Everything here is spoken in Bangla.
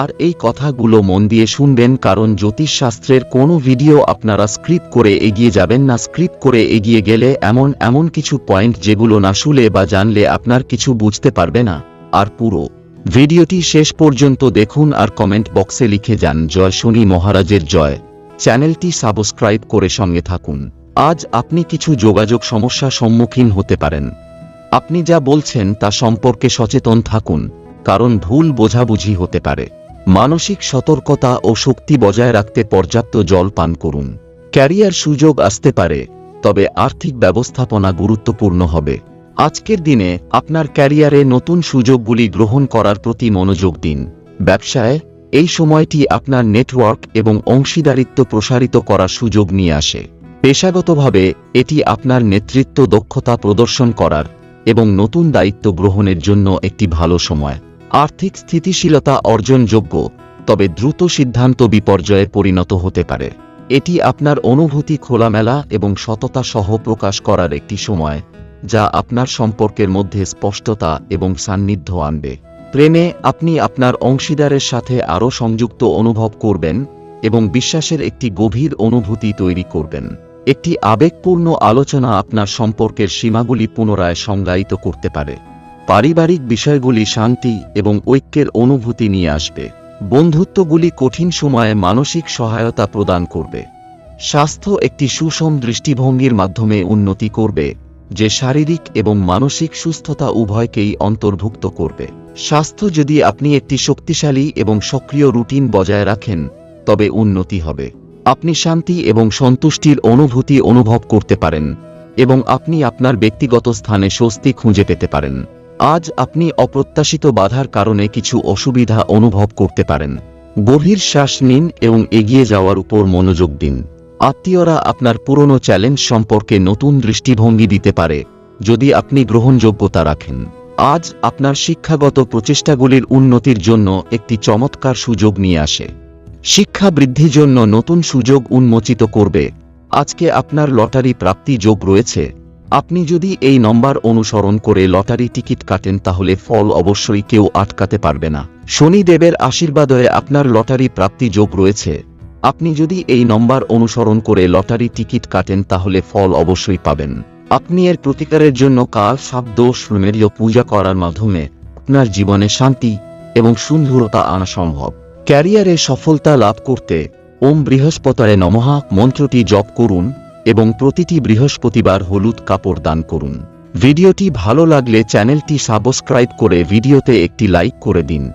আর এই কথাগুলো মন দিয়ে শুনবেন কারণ জ্যোতিষশাস্ত্রের কোনো ভিডিও আপনারা স্ক্রিপ্ট করে এগিয়ে যাবেন না। স্ক্রিপ্ট করে এগিয়ে গেলে এমন এমন কিছু পয়েন্ট যেগুলো না শুলে বা জানলে আপনার কিছু বুঝতে পারবে না। আর পুরো ভিডিওটি শেষ পর্যন্ত দেখুন আর কমেন্ট বক্সে লিখে যান, জয় শনি মহারাজের জয়। চ্যানেলটি সাবস্ক্রাইব করে সঙ্গে থাকুন। আজ আপনি কিছু যোগাযোগ সমস্যা সম্মুখীন হতে পারেন। আপনি যা বলছেন তা সম্পর্কে সচেতন থাকুন, কারণ ভুল বোঝাবুঝি হতে পারে। মানসিক সতর্কতা ও শক্তি বজায় রাখতে পর্যাপ্ত জল পান করুন। ক্যারিয়ার সুযোগ আসতে পারে, তবে আর্থিক ব্যবস্থাপনা গুরুত্বপূর্ণ হবে। আজকের দিনে আপনার ক্যারিয়ারে নতুন সুযোগগুলি গ্রহণ করার প্রতি মনোযোগ দিন। ব্যবসায়, এই সময়টি আপনার নেটওয়ার্ক এবং অংশীদারিত্ব প্রসারিত করার সুযোগ নিয়ে আসে। পেশাগতভাবে, এটি আপনার নেতৃত্ব দক্ষতা প্রদর্শন করার এবং নতুন দায়িত্ব গ্রহণের জন্য একটি ভালো সময়। আর্থিক স্থিতিশীলতা অর্জনযোগ্য, তবে দ্রুত সিদ্ধান্ত বিপর্যয়ে পরিণত হতে পারে। এটি আপনার অনুভূতি খোলামেলা এবং সততা সহ প্রকাশ করার একটি সময়, যা আপনার সম্পর্কের মধ্যে স্পষ্টতা এবং সান্নিধ্য আনবে। প্রেমে আপনি আপনার অংশীদারের সাথে আরও সংযুক্ত অনুভব করবেন এবং বিশ্বাসের একটি গভীর অনুভূতি তৈরি করবেন। একটি আবেগপূর্ণ আলোচনা আপনার সম্পর্কের সীমাগুলি পুনরায় সংজ্ঞায়িত করতে পারে। পারিবারিক বিষয়গুলি শান্তি এবং ঐক্যের অনুভূতি নিয়ে আসবে। বন্ধুত্বগুলি কঠিন সময়ে মানসিক সহায়তা প্রদান করবে। স্বাস্থ্য একটি সুষম দৃষ্টিভঙ্গির মাধ্যমে উন্নতি করবে, যে শারীরিক এবং মানসিক সুস্থতা উভয়কেই অন্তর্ভুক্ত করবে। স্বাস্থ্য যদি আপনি একটি শক্তিশালী এবং সক্রিয় রুটিন বজায় রাখেন, তবে উন্নতি হবে। আপনি শান্তি এবং সন্তুষ্টির অনুভূতি অনুভব করতে পারেন এবং আপনি আপনার ব্যক্তিগত স্থানে স্বস্তি খুঁজে পেতে পারেন। আজ আপনি অপ্রত্যাশিত বাধার কারণে কিছু অসুবিধা অনুভব করতে পারেন। গভীর শ্বাস নিন এবং এগিয়ে যাওয়ার উপর মনোযোগ দিন। আত্মীয়রা আপনার পুরনো চ্যালেঞ্জ সম্পর্কে নতুন দৃষ্টিভঙ্গি দিতে পারে, যদি আপনি গ্রহণযোগ্যতা রাখেন। আজ আপনার শিক্ষাগত প্রচেষ্টাগুলির উন্নতির জন্য একটি চমৎকার সুযোগ নিয়ে আসে। শিক্ষা বৃদ্ধির জন্য নতুন সুযোগ উন্মোচিত করবে। আজকে আপনার লটারি প্রাপ্তি যোগ রয়েছে। আপনি যদি এই নম্বর অনুসরণ করে লটারি টিকিট কাটেন তাহলে ফল অবশ্যই কেউ আটকাতে পারবে না। শনিদেবের আশীর্বাদয়ে আপনার লটারি প্রাপ্তি যোগ রয়েছে। আপনি যদি এই নম্বর অনুসরণ করে লটারি টিকিট কাটেন তাহলে ফল অবশ্যই পাবেন। আপনি এর প্রতিকারের জন্য কাল সাপ দোষ মেরিয় পূজা করার মাধ্যমে আপনার জীবনে শান্তি এবং সুন্দরতা আনা সম্ভব। ক্যারিয়ারে সফলতা লাভ করতে ওম বৃহস্পতারে নমহা মন্ত্রটি জপ করুন। এবং প্রতিটি বৃহস্পতিবার হলুদ কাপড় দান করুন। ভিডিওটি ভালো লাগলে চ্যানেলটি সাবস্ক্রাইব করে ভিডিওতে একটি লাইক করে দিন।